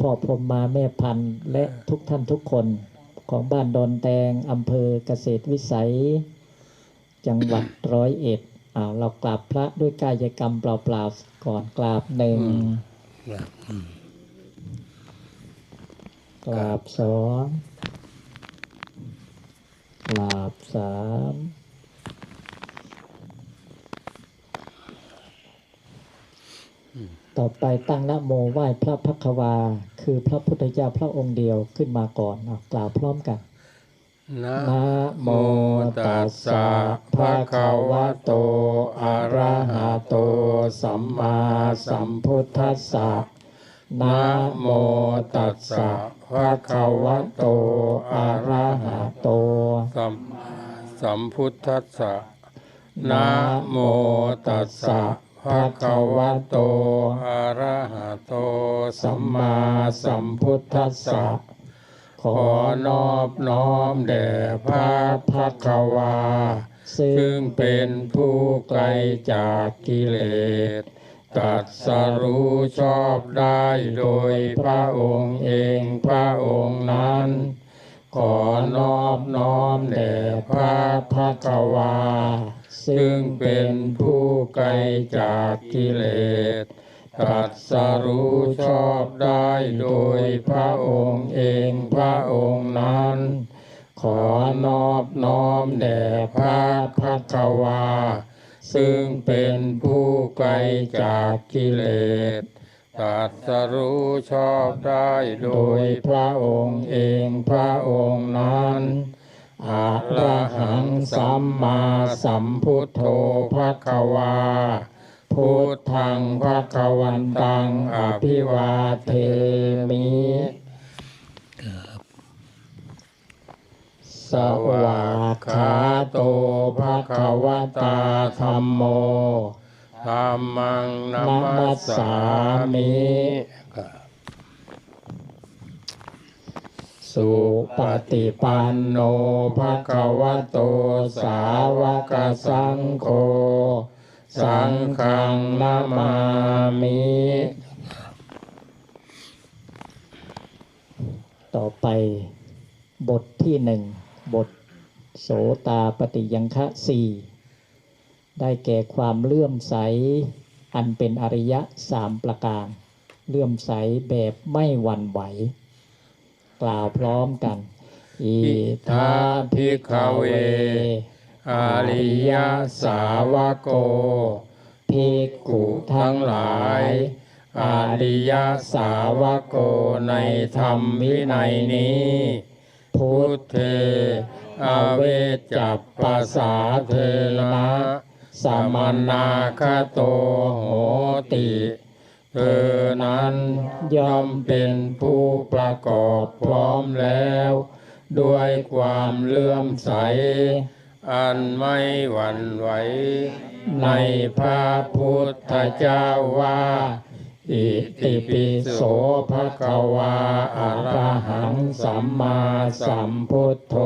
พ่อพรมมาแม่พันธ์และทุกท่านทุกคนของบ้านดอนแตงอำเภอเกษตรวิสัย จังหวัดร้อยเอ็ดอ่าเรากราบพระด้วยกายกรรมเปล่าๆก่อนกราบหนึ่งกราบสองกราบสาม ต่อไปตั้งนะโมไหว้พระพักวา คือพระพุทธเจ้าพระองค์เดียวขึ้นมาก่อนอกล่าวพร้อมกันนะโมตัสสะภะคะวะโต อะระหะโต สัมมาสัมพุทธัสสะนะโมตัสสะภะคะวะโต อะระหะโต สัมมาสัมพุทธัสสะนะโมตัสสะ ภะคะวะโต อะระหะโต สัมมาสัมพุทธัสสะ ขอนอบน้อมแด่พระพักวาซึ่ซึ่งเป็นผู้ไกลจากกิเลสตรัสรู้ชอบได้โดยพระองค์เองพระองค์นั้น ขอนอบน้อมแด่พระพักวา ซึ่งเป็นผู้ไกลจากกิเลสตรัสรู้ชอบได้โดยพระองค์เองพระองค์นั้น ขอนอบน้อมแด่พระพักวา ซึ่งเป็นผู้ไกลจากกิเลสตรัสรู้ชอบได้โดยพระองค์เองพระองค์นั้น อะระหังสัมมาสัมพุทโธภะคะวาพุทธังภะคะวันตังอภิวาเทมิสวากขาโตภะคะวตาธัมโมธรรมังนัมมัสสามิ สุปฏิปันโนภะคะวะโตสาวกสังโฆสังฆังนามามิต่อไปบทที่หนึ่งบทโสตาปฏิยังคะสี่ได้แก่ความเลื่อมใส อันเป็นอริยะสามประการ เลื่อมใสแบบไม่หวั่นไหว กล่าวพร้อมกัน อิทาภิกขเว อาริยสาวโกภิกขุทั้งหลาย อาริยสาวโกในธรรมวินัยนี้ พุทเทอเวจัปปะสาเทนะ สมนาคโตโหติ เธอนั้นย่อมเป็นผู้ประกอบพร้อมแล้ว ด้วยความเลื่อมใส อันไม่หวั่นไหว ในพระพุทธเจ้าว่า อิติปิโสภะคะวาอะระหังสัมมาสัมพุทโธ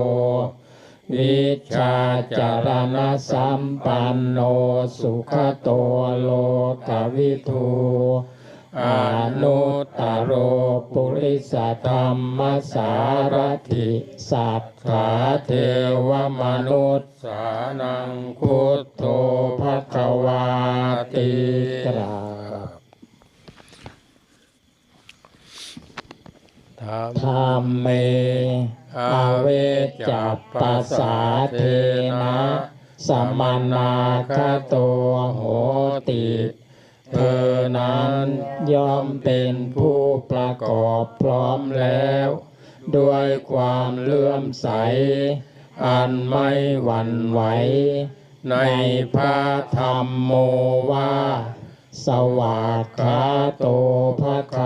วิชาจารณสัมปันโนสุขโตโลกวิทู อนุตตโรปุริสธรรมสารถิสัทธาเทวมนุษย์สานังพุทโธภะคะวาติกราบธรรมเมอาเวจัปปสสาเทนะสมนาคโตโหติ เธอนั้นย่อมเป็นผู้ประกอบพร้อมแล้ว ด้วยความเลื่อมใส อันไม่หวั่นไหว ในพระธรรมโมว่าสวากขาโตภะคะ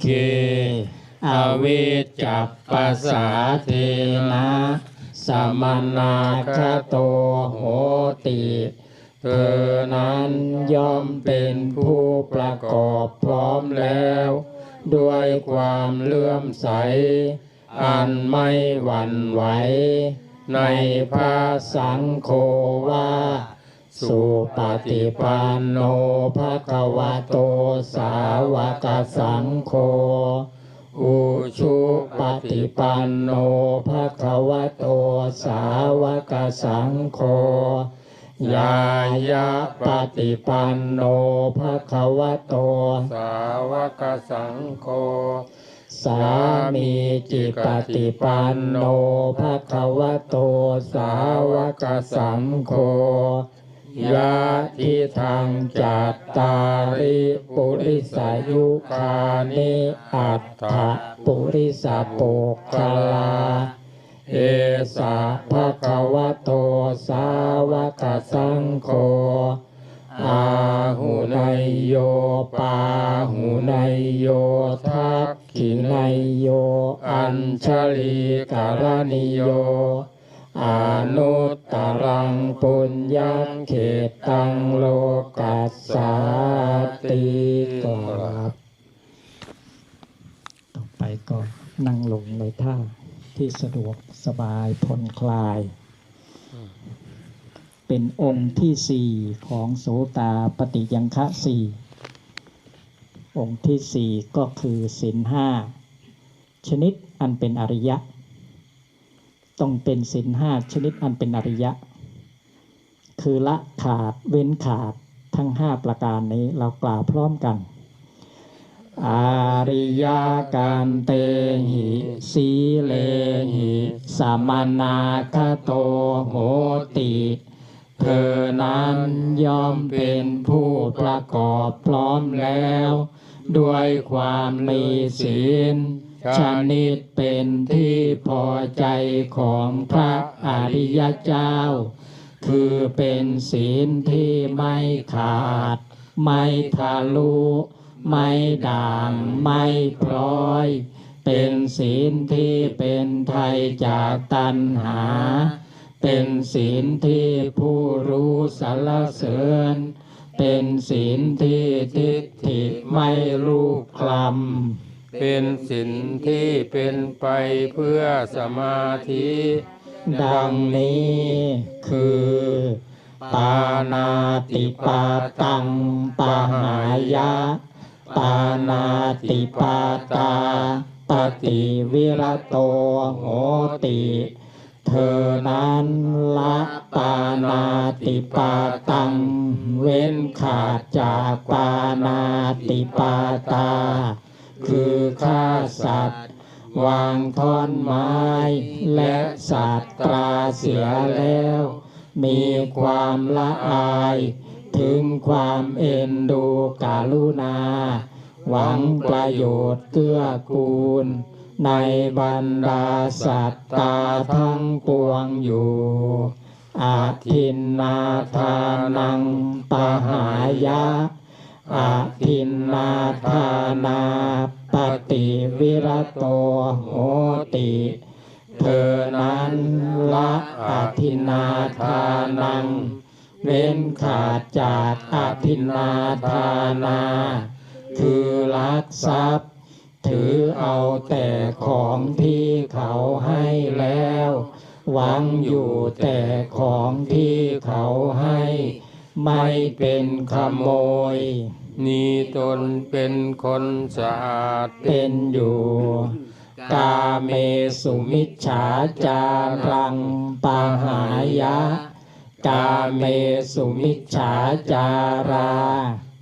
เค อวิจจัปปสาเทนะสมนาคโตโหติ เธอนั้นย่อมเป็นผู้ประกอบพร้อมแล้ว ด้วยความเลื่อมใส อันไม่หวั่นไหว ในพระสังโฆว่า สุปฏิปันโนภะคะวะโตสาวกสังโฆอุชุปฏิปันโนภะคะวะโตสาวกสังโฆยายะปฏิปันโนภะคะวะโตสาวกสังโฆสามีจิปฏิปันโนภะคะวะโตสาวกสังโฆ ยะทิทางจัตตาริปุริสายุคานิอัตถะปุริสปุกขลาเอสะภะคะวะโตสาวกสังโฆอาหุนายโยปาหุนายโยทักขินายโย อัญชลีการนิโย อนุตตรังปุญญังเขตตังโลกัสสาติกราบต่อไปก็นั่งลงในท่าที่สะดวกสบายผ่อนคลาย เป็นองค์ที่สี่ของโสตาปฏิยังคะสี่องค์ที่สี่ก็คือศีลห้าชนิดอันเป็นอริยะ ต้องเป็นศีลห้าชนิดอันเป็นอริยะ คือละขาดเว้นขาดทั้งห้าประการนี้เรากล่าวพร้อมกัน อาริยาการเตหิ สีเลหิสมานาคโตโหติเธอนั้นย่อมเป็นผู้ประกอบพร้อมแล้ว ด้วยความมีศีล ชนิดเป็นที่พอใจของพระอริยเจ้า คือเป็นศีลที่ไม่ขาด ไม่ทะลุ ไม่ด่างไม่พร้อย เป็นศีลที่เป็นไทยจากตัณหา เป็นศีลที่ผู้รู้สรรเสริญ เป็นศีลที่ทิฏฐิไม่รูปคลำ เป็นสินที่เป็นไปเพื่อสมาธิ ดังนี้คือ ปานาติปาตังปะหายะ ปานาติปาตาปฏิวิรโตโหติ เธอนั้นละปานาติปาตัง เว้นขาดจากปานาติปาตา คือฆ่าสัตว์ วางท่อนไม้ และสัตว์ตราเสือแล้ว มีความละอาย ถึงความเอ็นดูกาลุณา หวังประโยชน์เกื้อกูล ในบรรดาสัตว์ตาทั้งปวงอยู่อาทินนาทานังปหายะ อาทินนาทานาปฏิวิรโตโหติ เธอนั้นละอาทินาทานัง เว้นขาดจากอาทินนาทานา คือลักทรัพย์ ถือเอาแต่ของที่เขาให้แล้ว หวังอยู่แต่ของที่เขาให้ ไม่เป็นขโมยนี่ตนเป็นคนสะอาดเป็นอยู่ กาเมสุมิจฉาจารังปาหายะ กาเมสุมิจฉาจารา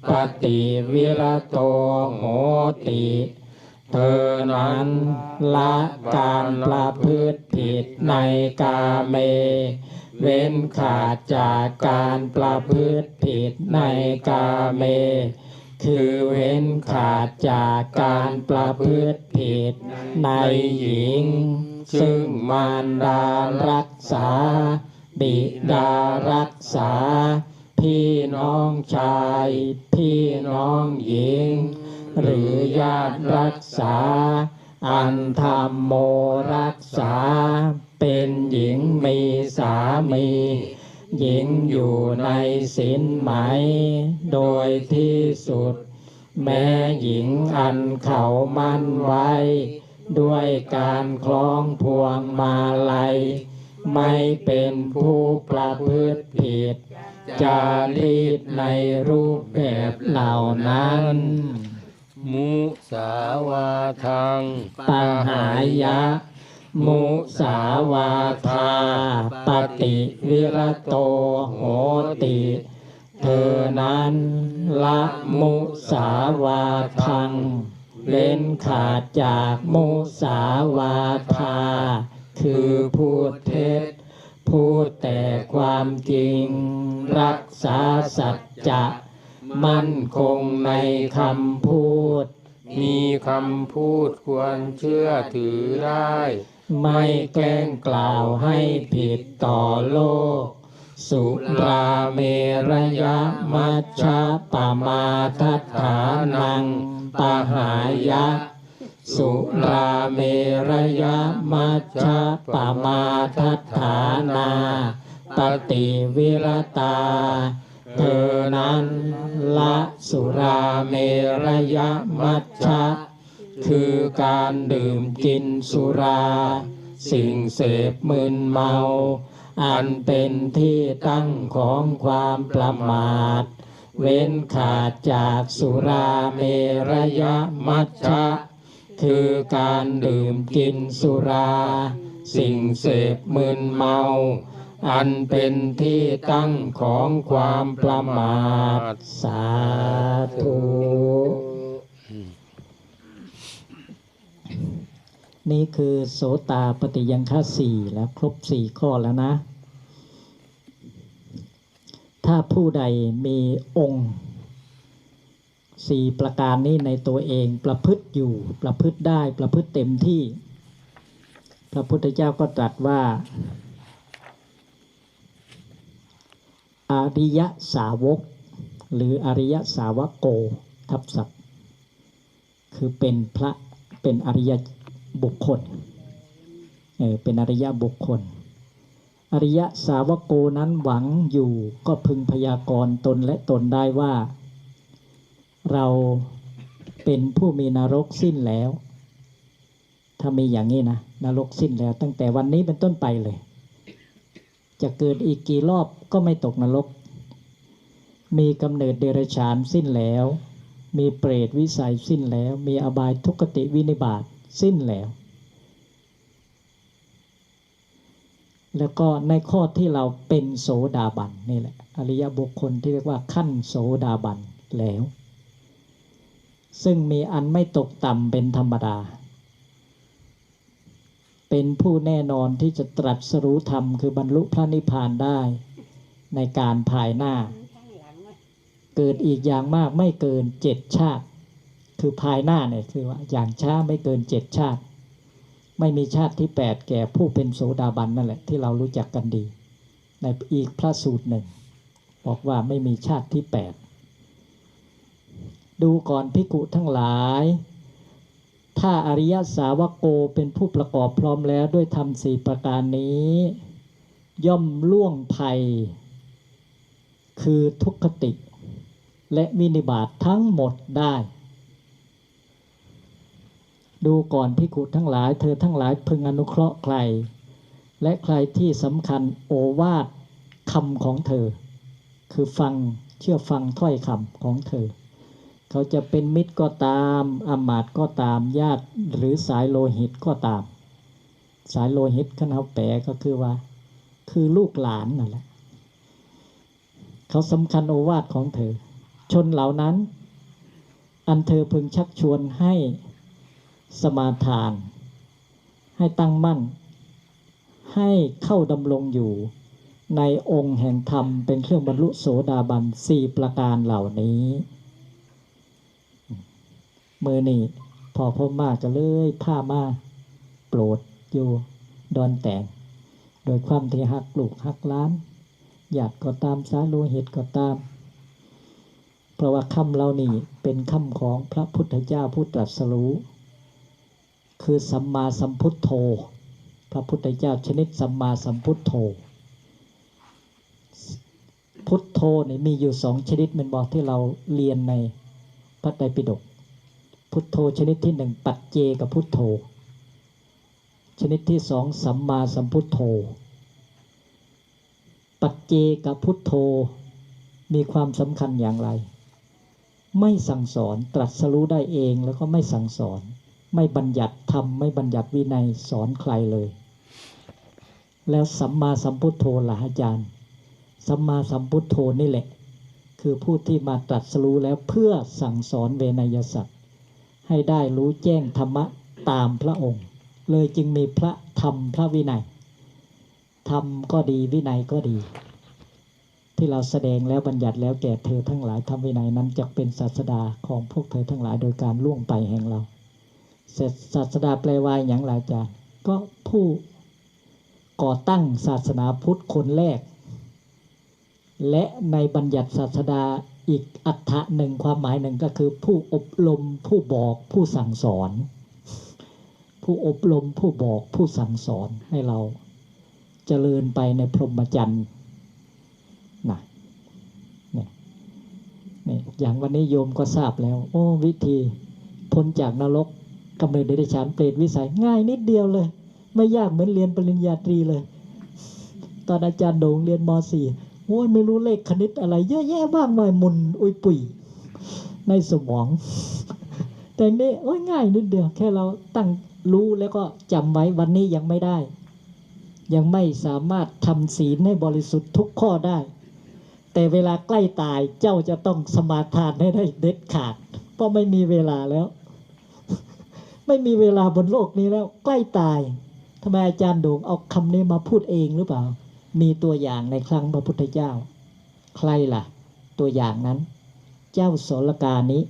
ปฏิวิรโตโหติ เธอนั้นละการประพฤติผิดในกาเม เว้นขาดจากการประพฤติผิดในกาเม คือเว้นขาดจากการประพฤติผิดในหญิง ซึ่งมารดารักษา บิดารักษา พี่น้องชาย พี่น้องหญิง หรือญาติรักษา อันธรรมโมรักษา เป็นหญิงมีสามี หญิงอยู่ในศีลไหม โดยที่สุด แม้หญิงอันเขามั่นไว้ ด้วยการคล้องพวงมาลัย ไม่เป็นผู้ประพฤติผิด จารีตในรูปแบบเหล่านั้น มุสาวาทังปหายะ มุสาวาทา ปฏิวิรโตโหติ เธอนั้นละมุสาวาทัง เว้นขาดจากมุสาวาทา คือพูดเท็จพูดแต่ความจริง รักษาสัจจะ มั่นคงในคำพูด มีคำพูดควรเชื่อถือได้ ไม่แกล้งกล่าวให้ผิดต่อโลก สุราเมรยะมัชฌะปมาทัฏฐานังปหายะสุราเมรยะมัชฌะปมาทัฏฐานา ปฏิวิรตา เธอนั้น ละสุราเมรยะมัชฌะคือการดื่มกินสุรา สิ่งเสพมึนเมา อันเป็นที่ตั้งของความประมาท เว้นขาดจากสุราเมรยมัชฌะคือการดื่มกินสุรา สิ่งเสพมึนเมา อันเป็นที่ตั้งของความประมาทสาธุนี่คือโสตาปฏิยังฆสี่แล้วครบสี่ข้อแล้วนะ ถ้าผู้ใดมีองค์สี่ประการนี้ในตัวเองประพฤติอยู่ประพฤติได้ประพฤติเต็มที่ พระพุทธเจ้าก็ตรัสว่า อริยสาวก หรืออริยสาวกโกทับศัพท์ คือเป็นพระเป็นอริยบุคคลเออเป็นอริยบุคคล อริยสาวกโกนั้นหวังอยู่ก็พึงพยากรณ์ตนและตนได้ว่า เราเป็นผู้มีนรกสิ้นแล้ว ถ้ามีอย่างนี้นะนรกสิ้นแล้ว ตั้งแต่วันนี้เป็นต้นไปเลย จะเกิดอีกกี่รอบก็ไม่ตกนรก มีกำเนิดเดรัจฉานสิ้นแล้ว มีเปรตวิสัยสิ้นแล้ว มีอบายทุกติวินิบาตสิ้นแล้ว แล้วก็ในข้อที่เราเป็นโสดาบันนี่แหละ อริยบุคคลที่เรียกว่าขั้นโสดาบันแล้ว ซึ่งมีอันไม่ตกต่ำเป็นธรรมดา เป็นผู้แน่นอนที่จะตรัสรู้ธรรม คือบรรลุพระนิพพานได้ในการภายหน้า เกิดอีกอย่างมากไม่เกินเจ็ดชาติ คือภายหน้าเนี่ยคือว่าอย่างช้าไม่เกินเจ็ดชาติ ไม่มีชาติที่แปดแก่ผู้เป็นโสดาบันนั่นแหละที่เรารู้จักกันดี ในอีกพระสูตรหนึ่ง บอกว่าไม่มีชาติที่แปดดูก่อนพิกุทั้งหลาย ถ้าอริยสาวกโกเป็นผู้ประกอบพร้อมแล้วด้วยธรรมสี่ประการนี้ ย่อมล่วงภัย คือทุกขติ และวินิบาตทั้งหมดได้ ดูก่อนพิกุทั้งหลายเธอทั้งหลายพึงอนุเคราะห์ใคร และใครที่สำคัญโอวาทคำของเธอ คือฟังเชื่อฟังถ้อยคำของเธอ เขาจะเป็นมิตรก็ตามอมาตย์ก็ตามญาติหรือสายโลหิตก็ตาม สายโลหิตขันเขาแปลก็คือว่า คือลูกหลานนั่นแหละเขาสำคัญโอวาทของเธอ ชนเหล่านั้น อันเธอพึงชักชวนให้สมาทาน ให้ตั้งมั่น ให้เข้าดำรงอยู่ในองค์แห่งธรรมเป็นเครื่องบรรลุโสดาบันสี่ประการเหล่านี้ มือนี่พอพ่อมากก็เลยผ้ามาโปรดอยู่ดอนแต่งโดยความที่หักลูกหักล้านอยากก็ตามสาโลหิตก็ตาม เพราะว่าคำเหล่านี้เป็นคำของพระพุทธเจ้าผู้ตรัสรู้คคือสัมมาสัมพุทโธ พระพุทธเจ้าชนิดสัมมาสัมพุทโธ พุทโธนี่มีอยู่สองชนิดเป็นบอกที่เราเรียนในพระไตรปิฎก พุทโธชนิดที่หนึ่งปัจเจกับพุทโธ ชนิดที่สองสัมมาสัมพุทโธ ปัจเจกับพุทโธมีความสำคัญอย่างไร ไม่สั่งสอนตรัสรู้ได้เองแล้วก็ไม่สั่งสอน ไม่บัญญัติธรรมไม่บัญญัติวินัยสอนใครเลย แล้วสัมมาสัมพุทโธล่ะอาจารย์ สัมมาสัมพุทโธนี่แหละ คือผู้ที่มาตรัสรู้แล้วเพื่อสั่งสอนเวนยสัตว ให้ได้รู้แจ้งธรรมะตามพระองค์ เลยจึงมีพระธรรมพระวินัย ธรรมก็ดีวินัยก็ดี ที่เราแสดงแล้วบัญญัติแล้วแก่เธอทั้งหลายธรรมวินัยนั้นจะเป็นศาสดาของพวกเธอทั้งหลายโดยการล่วงไปแห่งเราเสร็จศาสดาแปลว่าอย่างไรจารย์ก็ผู้ก่อตั้งศาสนาพุทธคนแรก และในบัญญัติศาสดา อีกอัฏฐะหนึ่งความหมายหนึ่งก็คือผู้อบรมผู้บอกผู้สั่งสอน ผู้อบรมผู้บอกผู้สั่งสอนให้เราเจริญไปในพรหมจรรย์นะเนี่ยเนี่ยอย่างวันนี้โยมก็ทราบแล้ว โอ้วิธีพ้นจากนรกกำเนิดเดรัจฉานเปรตวิสัยง่ายนิดเดียวเลย ไม่ยากเหมือนเรียนปริญญาตรีเลย ตอนอาจารย์โด่งเรียนม .4 โอ้ยไม่รู้เลขคณิตอะไร เยอะแยะมากมายมุนอุยปุยในสมอง แต่นี่โอ้ยง่ายนิดเดียวแค่เราตั้งรู้แล้วก็จำไว้วันนี้ยังไม่ได้ ยังไม่สามารถทำศีลให้บริสุทธิ์ทุกข้อได้ แต่เวลาใกล้ตายเจ้าจะต้องสมาทานให้ได้เด็ดขาด เพราะไม่มีเวลาแล้ว ไม่มีเวลาบนโลกนี้แล้ว ใกล้ตายทำไมอาจารย์โด่งเอาคำนี้มาพูดเองหรือเปล่า มีตัวอย่างในครั้งพระพุทธเจ้า ใครล่ะ ตัวอย่างนั้น เจ้าโสรกานี้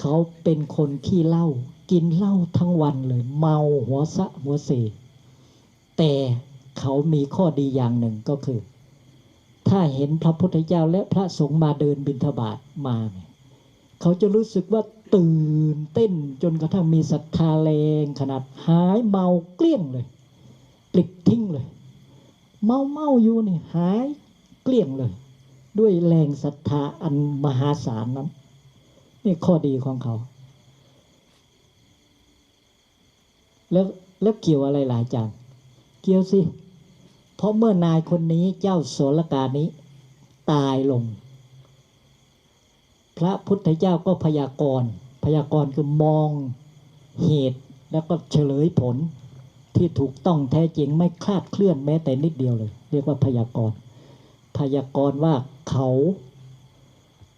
เขาเป็นคนขี้เหล้ากินเหล้าทั้งวันเลย เมาหัวสะหัวเสแต่เขามีข้อดีอย่างหนึ่งก็คือ ถ้าเห็นพระพุทธเจ้าและพระสงฆ์มาเดินบิณฑบาตมาเนี่ยเขาจะรู้สึกว่าตื่นเต้นจนกระทั่งมีศรัทธาแรงขนาดหายเมาเกลี้ยงเลยปลิดทิ้งเลย เมาเมาอยู่นี่หายเกลี้ยงเลย ด้วยแรงศรัทธาอันมหาศาลนั้น นี่ข้อดีของเขา แล้วแล้วเกี่ยวอะไรหลายจานเกี่ยวสิ เพราะเมื่อนายคนนี้เจ้าโสรกานี้ ตายลง พระพุทธเจ้าก็พยากรณ์พยากรณ์คือมองเหตุแล้วก็เฉลยผล ที่ถูกต้องแท้จริงไม่คลาดเคลื่อนแม้แต่นิดเดียวเลย เรียกว่าพยากรณ์พยากรณ์ว่าเขา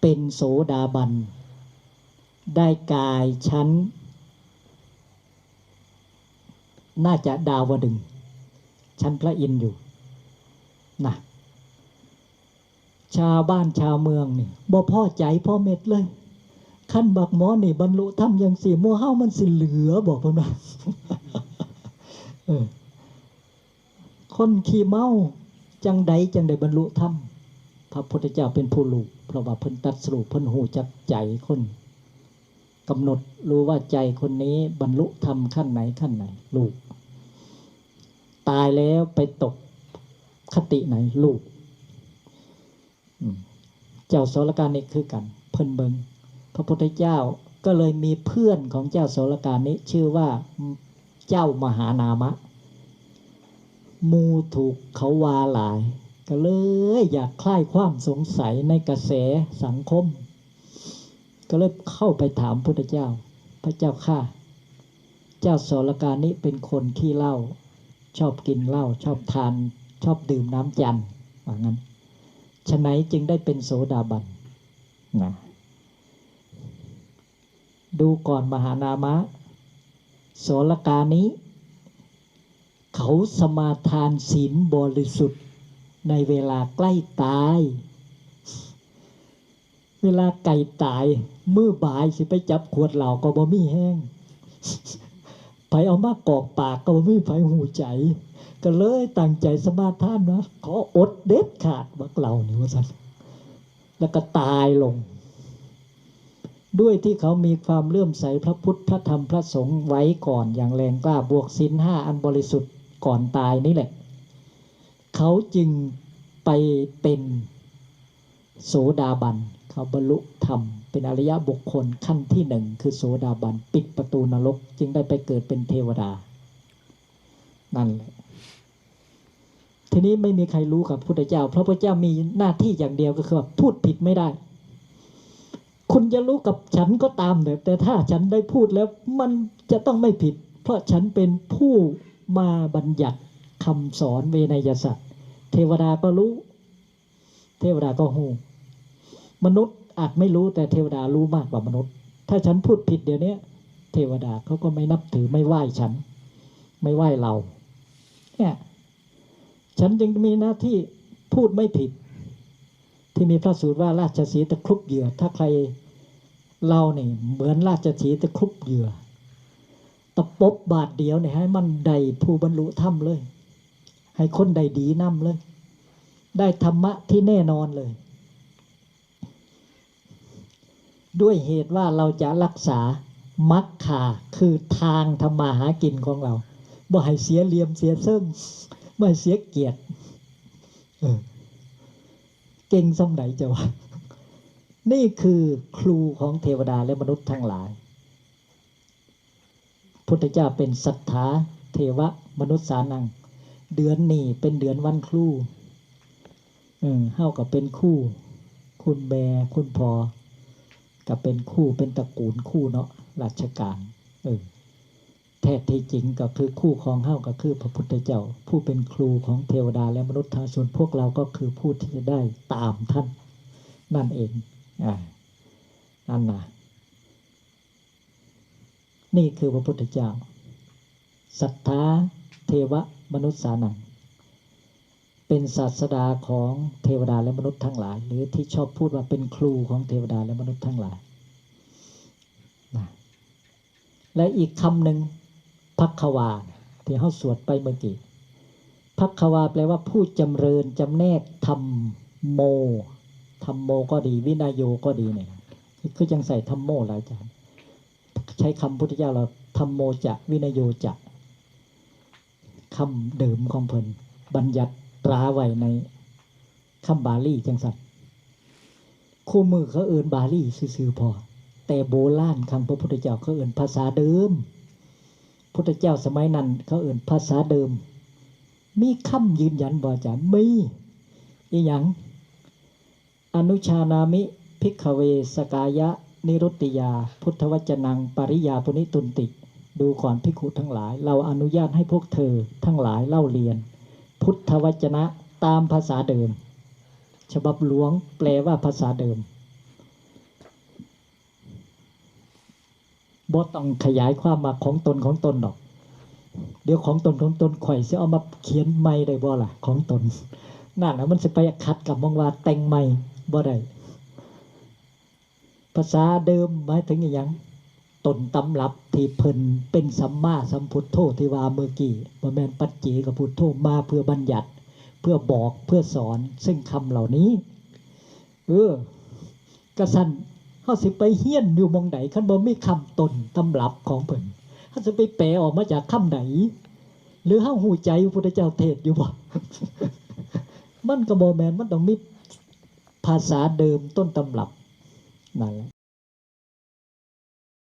เป็นโสดาบัน ได้กายชั้น น่าจะดาวดึง ชั้นพระอินทร์อยู่นะชาวบ้านชาวเมืองนี่บ่พ่อใจพ่อเม็ดเลยขั้นบักหมอนี่บรรลุธรรมยังสี่มัวเฮ้ามันสิเหลือบอกเพิ่นว่า คนขี้เมาจังใดจังใดบรรลุธรรมพระพุทธเจ้าเป็นผู้รู้เพราะว่าเพิ่นตัดสรุปเพิ่นหูจักใจคนกำหนดรู้ว่าใจคนนี้บรรลุธรรมขั้นไหนขั้นไหนรู้ตายแล้วไปตกคติไหนลูกเจ้าโสรการนี่คือกัน เพิ่นเบิงพระพุทธเจ้าก็เลยมีเพื่อนของเจ้าโสรการนี้ชื่อว่า เจ้ามหานามะมูถูกเขาวาหลาย ก็เลยอยากคลายความสงสัยในกระแสสังคม ก็เลยเข้าไปถามพุทธเจ้า พระเจ้าข้าเจ้าสรการนี้เป็นคนขี้เหล้าชอบกินเหล้าชอบทาน ชอบดื่มน้ำจันทร์ว่างั้นฉะไหนจึงได้เป็นโสดาบันนะดูก่อนมหานามะ โสรกานี้ เขาสมาทานศีลบริสุทธิ์ ในเวลาใกล้ตาย เวลาไก่ตายมือบ่ายสิไปจับขวดเหล้าก็บ่มีแห้งไผเอามากอกปากก็บ่มีไผหูใจ ก็เลยตั้งใจสมาทานนะขออดเด็ดขาดบักเหล่านี่ว่าสันแล้วก็ตายลง ด้วยที่เขามีความเลื่อมใสพระพุทธพระธรรมพระสงฆ์ไว้ก่อนอย่างแรงกล้าบวกศีลห้าอันบริสุทธิ์ก่อนตายนี่แหละ เขาจึงไปเป็นโสดาบันเขาบรรลุธรรม เป็นอริยบุคคลขั้นที่หนึ่งคือโสดาบันปิดประตูนรกจึงได้ไปเกิดเป็นเทวดา นั่นแหละทีนี้ไม่มีใครรู้กับพระพุทธเจ้า เพราะพระเจ้ามีหน้าที่อย่างเดียวก็คือพูดผิดไม่ได้ คุณจะรู้กับฉันก็ตามแต่แต่ถ้าฉันได้พูดแล้วมันจะต้องไม่ผิด เพราะฉันเป็นผู้มาบัญญัติคำสอนเวนยสัตว์เทวดาก็รู้ เทวดาก็หูมนุษย์อาจไม่รู้แต่เทวดารู้มากกว่ามนุษย์ ถ้าฉันพูดผิดเดี๋ยวนี้เทวดาเขาก็ไม่นับถือไม่ไหว้ฉัน ไม่ไหว้เราเนี่ยฉันจึงมีหน้าที่พูดไม่ผิด ที่มีพระสูตรว่าราชสีตะครุบเหยื่อถ้าใคร เราเนี่ยเหมือนราชสีตะครุบเหยื่อตะปบบาทเดียวเนี่ยให้มันใดผู้บรรลุธรรมเลย ให้คนใดดีนำเลย ได้ธรรมะที่แน่นอนเลย ด้วยเหตุว่าเราจะรักษามักขาคือทางทำมาหากินของเราบ่ให้เสียเหลี่ยมเสียเส้นบ่ให้เสียเกียรติเก่งสำไหนจะว่า นี่คือครูของเทวดาและมนุษย์ทั้งหลาย พุทธเจ้าเป็นศรัทธาเทวะมนุษย์สานัง เดือนนี้เป็นเดือนวันครูเออเฮากับเป็นคู่ คุณแม่คุณพอกับเป็นคู่เป็นตระกูลคู่เนาะราชการเออแท้ที่จริงก็คือคู่ของเฮาก็คือพระพุทธเจ้า ผู้เป็นครูของเทวดาและมนุษย์ทางส่วนพวกเราก็คือผู้ที่จะได้ตามท่านนั่นเอง อ่านั่นนะนี่คือพระพุทธเจ้าศรัทธาเทวมนุษย์สานัง เป็นศาสดาของเทวดาและมนุษย์ทั้งหลาย หรือที่ชอบพูดว่าเป็นครูของเทวดาและมนุษย์ทั้งหลายนะและอีกคำหนึ่งพักควาที่เขาสวดไปเมื่อกี้พักควาแปลว่าผู้จำเริญจำแนกธรรมโม ธรรมโมก็ดี วินัยโยก็ดีเนี่ยคือยังใส่ธรรมโมหลายจานใช้คำพุทธเจ้าเราธรรมโมจะวินัยโยจะคำเดิมของเพิ่นบัญญัติตราไว้ในคำบาลีจังสัตคู่มือเขาเอินบาลีซื่อๆพอ แต่โบราณคำพระพุทธเจ้าเขาเอินภาษาเดิม พุทธเจ้าสมัยนั้นเขาเอินภาษาเดิม มีคำยืนยันบ่อาจารย์มีอีหยัง อนุชานามิพิกขเวสกายะ นิรุตติยา พุทธวจนัง ปริยาปุนิตุนติ ดูก่อนพิคุทั้งหลาย เราอนุญาตให้พวกเธอทั้งหลายเล่าเรียน พุทธวจนะตามภาษาเดิม ฉบับหลวงแปลว่าภาษาเดิมบ่ต้องขยายความมาของตนของตนดอก เดี๋ยวของตนของตนข่อยจะเอามาเขียนไม่ได้บ่ล่ะ ของตนนั่นนะมันจะไปขัดกับมองว่าแต่งไม่ บ่ได้ภาษาเดิมหมายถึงอย่างตนตำรับที่เพิ่นเป็นสัมมาสัมพุทโธที่ว่าเมื่อกี้บ่แม่นปัจเจกับพุทโธมาเพื่อบัญญัติ เพื่อบอกเพื่อสอนซึ่งคำเหล่านี้ เออกระสันเขาสิไปเฮี้ยนอยู่มองไหนคันบ่มีคำตนตำรับของเพิ่นเขาจะไปแปลออกมาจากคำไหน หรือเฮาหูใจพระพุทธเจ้าเทศอยู่บ่มันก็บ่แมนมันต้องมี ภาษาเดิมต้นตำรับนั่นแหละ